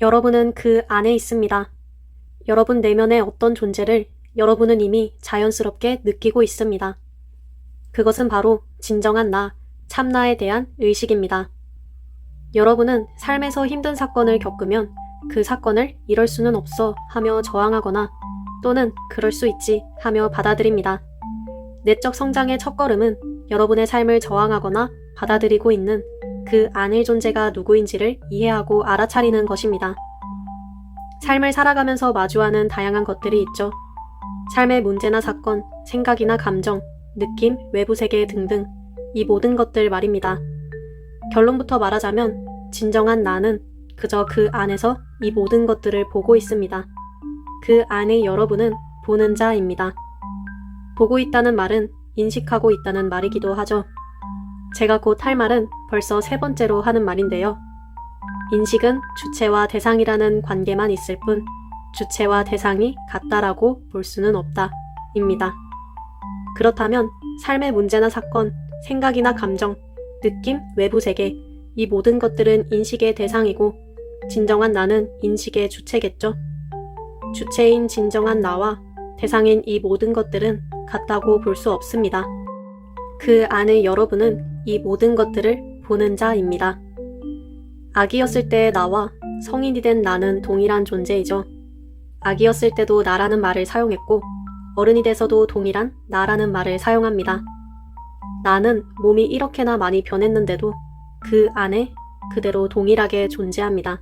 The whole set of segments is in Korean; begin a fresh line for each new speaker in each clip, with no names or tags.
여러분은 그 안에 있습니다. 여러분 내면의 어떤 존재를 여러분은 이미 자연스럽게 느끼고 있습니다. 그것은 바로 진정한 나, 참나에 대한 의식입니다. 여러분은 삶에서 힘든 사건을 겪으면 그 사건을 이럴 수는 없어 하며 저항하거나 또는 그럴 수 있지 하며 받아들입니다. 내적 성장의 첫걸음은 여러분의 삶을 저항하거나 받아들이고 있는 그 안의 존재가 누구인지를 이해하고 알아차리는 것입니다. 삶을 살아가면서 마주하는 다양한 것들이 있죠. 삶의 문제나 사건, 생각이나 감정, 느낌, 외부 세계 등등 이 모든 것들 말입니다. 결론부터 말하자면 진정한 나는 그저 그 안에서 이 모든 것들을 보고 있습니다. 그 안의 여러분은 보는 자입니다. 보고 있다는 말은 인식하고 있다는 말이기도 하죠. 제가 곧 할 말은 벌써 세 번째로 하는 말인데요. 인식은 주체와 대상이라는 관계만 있을 뿐 주체와 대상이 같다라고 볼 수는 없다. 입니다. 그렇다면 삶의 문제나 사건, 생각이나 감정, 느낌, 외부 세계, 이 모든 것들은 인식의 대상이고 진정한 나는 인식의 주체겠죠. 주체인 진정한 나와 대상인 이 모든 것들은 같다고 볼 수 없습니다. 그 안의 여러분은 이 모든 것들을 보는 자입니다. 아기였을 때의 나와 성인이 된 나는 동일한 존재이죠. 아기였을 때도 나라는 말을 사용했고 어른이 돼서도 동일한 나라는 말을 사용합니다. 나는 몸이 이렇게나 많이 변했는데도 그 안에 그대로 동일하게 존재합니다.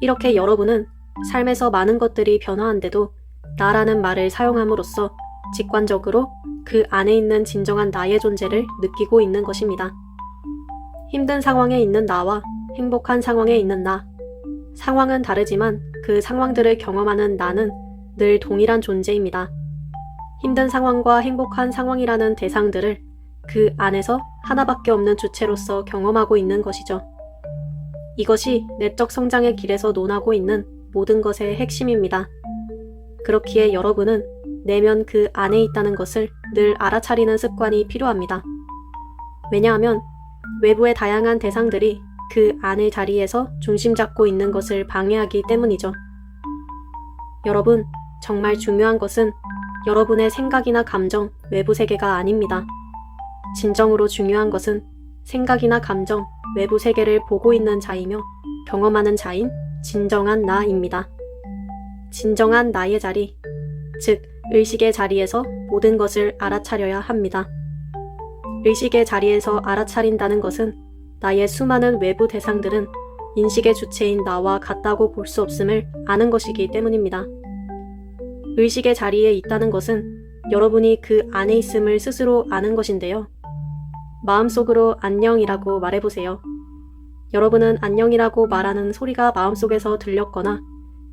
이렇게 여러분은 삶에서 많은 것들이 변화한데도 나라는 말을 사용함으로써 직관적으로 그 안에 있는 진정한 나의 존재를 느끼고 있는 것입니다. 힘든 상황에 있는 나와 행복한 상황에 있는 나. 상황은 다르지만 그 상황들을 경험하는 나는 늘 동일한 존재입니다. 힘든 상황과 행복한 상황이라는 대상들을 그 안에서 하나밖에 없는 주체로서 경험하고 있는 것이죠. 이것이 내적 성장의 길에서 논하고 있는 모든 것의 핵심입니다. 그렇기에 여러분은 내면 그 안에 있다는 것을 늘 알아차리는 습관이 필요합니다. 왜냐하면 외부의 다양한 대상들이 그 안의 자리에서 중심 잡고 있는 것을 방해하기 때문이죠. 여러분, 정말 중요한 것은 여러분의 생각이나 감정, 외부 세계가 아닙니다. 진정으로 중요한 것은 생각이나 감정, 외부 세계를 보고 있는 자이며 경험하는 자인 진정한 나입니다. 진정한 나의 자리, 즉, 의식의 자리에서 모든 것을 알아차려야 합니다. 의식의 자리에서 알아차린다는 것은 나의 수많은 외부 대상들은 인식의 주체인 나와 같다고 볼 수 없음을 아는 것이기 때문입니다. 의식의 자리에 있다는 것은 여러분이 그 안에 있음을 스스로 아는 것인데요. 마음속으로 안녕이라고 말해보세요. 여러분은 안녕이라고 말하는 소리가 마음속에서 들렸거나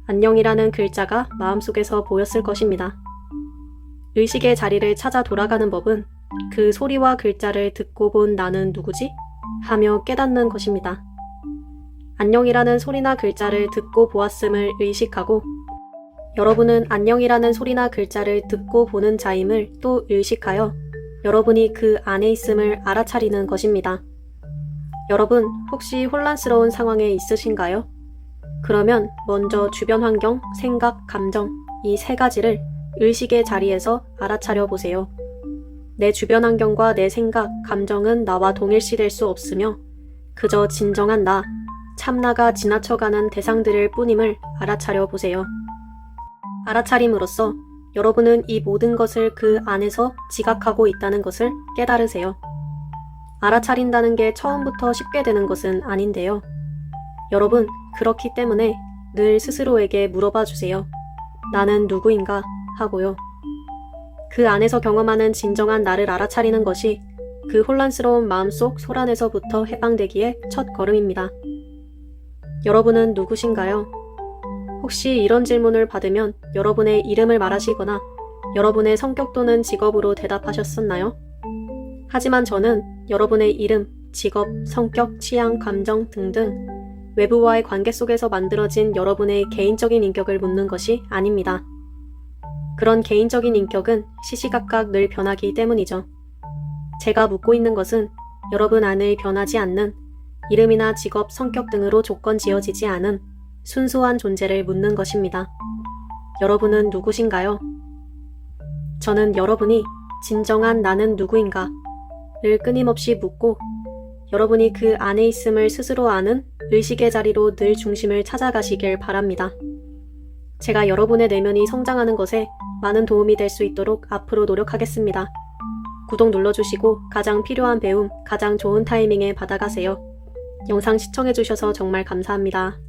안녕이라는 글자가 마음속에서 보였을 것입니다. 의식의 자리를 찾아 돌아가는 법은 그 소리와 글자를 듣고 본 나는 누구지? 하며 깨닫는 것입니다. 안녕이라는 소리나 글자를 듣고 보았음을 의식하고 여러분은 안녕이라는 소리나 글자를 듣고 보는 자임을 또 의식하여 여러분이 그 안에 있음을 알아차리는 것입니다. 여러분, 혹시 혼란스러운 상황에 있으신가요? 그러면 먼저 주변 환경, 생각, 감정, 이 세 가지를 의식의 자리에서 알아차려 보세요. 내 주변 환경과 내 생각, 감정은 나와 동일시될 수 없으며 그저 진정한 나, 참나가 지나쳐가는 대상들일 뿐임을 알아차려 보세요. 알아차림으로써 여러분은 이 모든 것을 그 안에서 지각하고 있다는 것을 깨달으세요. 알아차린다는 게 처음부터 쉽게 되는 것은 아닌데요. 여러분, 그렇기 때문에 늘 스스로에게 물어봐 주세요. 나는 누구인가? 하고요. 그 안에서 경험하는 진정한 나를 알아차리는 것이 그 혼란스러운 마음속 소란에서부터 해방되기의 첫 걸음입니다. 여러분은 누구신가요? 혹시 이런 질문을 받으면 여러분의 이름을 말하시거나 여러분의 성격 또는 직업으로 대답하셨었나요? 하지만 저는 여러분의 이름, 직업, 성격, 취향, 감정 등등 외부와의 관계 속에서 만들어진 여러분의 개인적인 인격을 묻는 것이 아닙니다. 그런 개인적인 인격은 시시각각 늘 변하기 때문이죠. 제가 묻고 있는 것은 여러분 안의 변하지 않는 이름이나 직업, 성격 등으로 조건 지어지지 않은 순수한 존재를 묻는 것입니다. 여러분은 누구신가요? 저는 여러분이 진정한 나는 누구인가? 를 끊임없이 묻고 여러분이 그 안에 있음을 스스로 아는 의식의 자리로 늘 중심을 찾아가시길 바랍니다. 제가 여러분의 내면이 성장하는 것에 많은 도움이 될 수 있도록 앞으로 노력하겠습니다. 구독 눌러주시고 가장 필요한 배움, 가장 좋은 타이밍에 받아가세요. 영상 시청해주셔서 정말 감사합니다.